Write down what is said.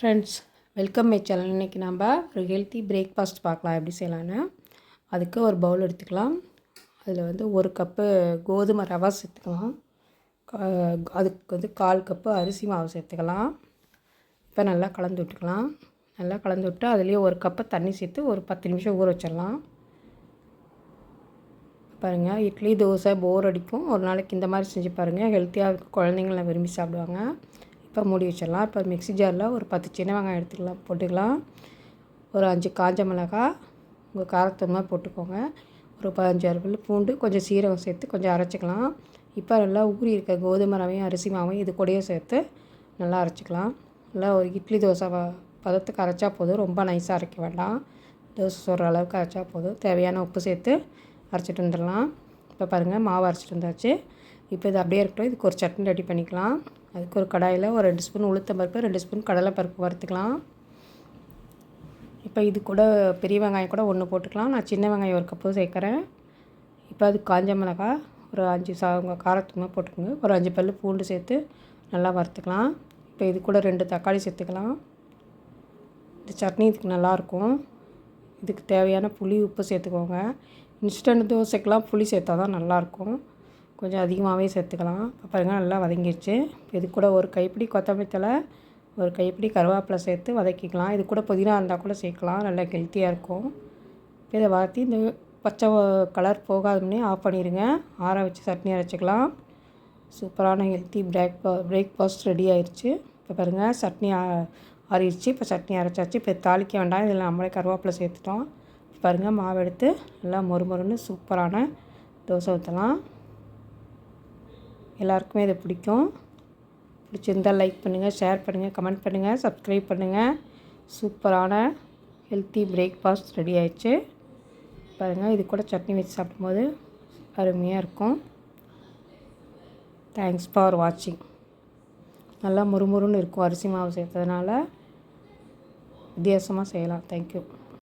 Friends welcome my channel இன்றைக்கி நம்ம ஒரு ஹெல்த்தி பிரேக்ஃபாஸ்ட் பார்க்கலாம். எப்படி செய்யலான்னு அதுக்கு ஒரு பவுல் எடுத்துக்கலாம். அதில் வந்து ஒரு கப்பு கோதுமை ரவை சேர்த்துக்கலாம். அதுக்கு வந்து கால் கப்பு அரிசி மாவு சேர்த்துக்கலாம். இப்போ நல்லா கலந்து விட்டுக்கலாம். நல்லா கலந்து விட்டு அதுலேயே ஒரு கப்பு தண்ணி சேர்த்து ஒரு பத்து நிமிஷம் ஊற வச்சிடலாம். பாருங்கள் இட்லி தோசை போர் அடிக்கும். ஒரு நாளைக்கு இந்த மாதிரி செஞ்சு பாருங்கள் ஹெல்த்தியாக இருக்கும் குழந்தைங்களாம் விரும்பி சாப்பிடுவாங்க. இப்போ மூடி வச்சிடலாம். இப்போ மிக்ஸி ஜாரில் ஒரு பத்து சின்ன வெங்காயம் எடுத்துக்கலாம் போட்டுக்கலாம். ஒரு அஞ்சு காஞ்ச மிளகாய் உங்கள் காரத்தமாக போட்டுக்கோங்க. ஒரு பதினஞ்சு அறுபது பூண்டு கொஞ்சம் சீரகம் சேர்த்து கொஞ்சம் அரைச்சிக்கலாம். இப்போ நல்லா ஊறி இருக்க கோதுமை ரவையும் அரிசி மாவையும் இது கூடயே சேர்த்து நல்லா அரைச்சிக்கலாம். நல்லா ஒரு இட்லி தோசை பதத்துக்கு அரைச்சா போதும். ரொம்ப நைஸாக அரைக்க வேண்டாம். தோசை சொல்கிற அளவுக்கு அரைச்சா போதும். தேவையான உப்பு சேர்த்து அரைச்சிட்டு வந்துடலாம். இப்போ பாருங்கள் மாவு அரைச்சிட்டு வந்தாச்சு. இப்போ இது அப்படியே இருக்கட்டும். இதுக்கு ஒரு சட்னி ரெடி பண்ணிக்கலாம். அதுக்கு ஒரு கடாயில் ஒரு ரெண்டு ஸ்பூன் உளுத்தம் பருப்பு ரெண்டு ஸ்பூன் கடலைப்பருப்பு வறுத்துக்கலாம். இப்போ இது கூட பெரிய வெங்காயம் கூட ஒன்று போட்டுக்கலாம். நான் சின்ன வெங்காயம் ஒரு கப்பு சேர்க்குறேன். இப்போ அது காஞ்ச மிளகாய் ஒரு அஞ்சு சா உங்கள் காரத்துக்குமே போட்டுக்கோங்க. ஒரு அஞ்சு பல் பூண்டு சேர்த்து நல்லா வறுத்துக்கலாம். இப்போ இது கூட ரெண்டு தக்காளி சேர்த்துக்கலாம். இந்த சட்னி இதுக்கு நல்லாயிருக்கும் இதுக்கு தேவையான புளி உப்பு சேர்த்துக்கோங்க. இன்ஸ்டன்ட் தோசைக்கெலாம் புளி சேர்த்தா தான் நல்லாயிருக்கும் கொஞ்சம் அதிகமாகவே சேர்த்துக்கலாம். பாருங்கள் நல்லா வதங்கிடுச்சு இது கூட ஒரு கைப்பிடி கொத்தமல்லி தழை ஒரு கைப்பிடி கருவேப்பிலை சேர்த்து வதக்கிக்கலாம். இது கூட புதினா இருந்தால் கூட சேர்க்கலாம். நல்லா ஹெல்த்தியாக இருக்கும். இதை வதத்தி இந்த பச்சை கலர் போகாதுன்னே ஆஃப் பண்ணிடுங்க ஆற வச்சு சட்னி அரைச்சிக்கலாம். சூப்பரான ஹெல்த்தி பிரேக் பிரேக்ஃபாஸ்ட் ரெடி ஆயிடுச்சு இப்போ பாருங்கள் சட்னி ஆ- ஆறிடுச்சு இப்போ சட்னி அரைச்சாச்சு. இப்போ தாளிக்க வேண்டாம். இதில் நம்மளே கருவேப்பிலை சேர்த்துட்டோம். பாருங்கள் மாவு எடுத்து நல்லா மொறு மொறுன்னு சூப்பரான தோசை ஊற்றலாம் எல்லாருக்குமே இது பிடிக்கும். பிடிச்சிருந்தால் லைக் பண்ணுங்கள் ஷேர் பண்ணுங்கள் கமெண்ட் பண்ணுங்கள் சப்ஸ்கிரைப் பண்ணுங்கள் சூப்பரான ஹெல்த்தி பிரேக்ஃபாஸ்ட் ரெடி ஆயிடுச்சு. பாருங்கள் இது கூட சட்னி வச்சு சாப்பிடும்போது அருமையாக இருக்கும். தேங்க்ஸ் ஃபார் வாட்சிங் நல்லா முறுமுறுன்னு இருக்கும் அரிசி மாவு சேர்த்ததுனால. வித்தியாசமாக செய்யலாம். தேங்க்யூ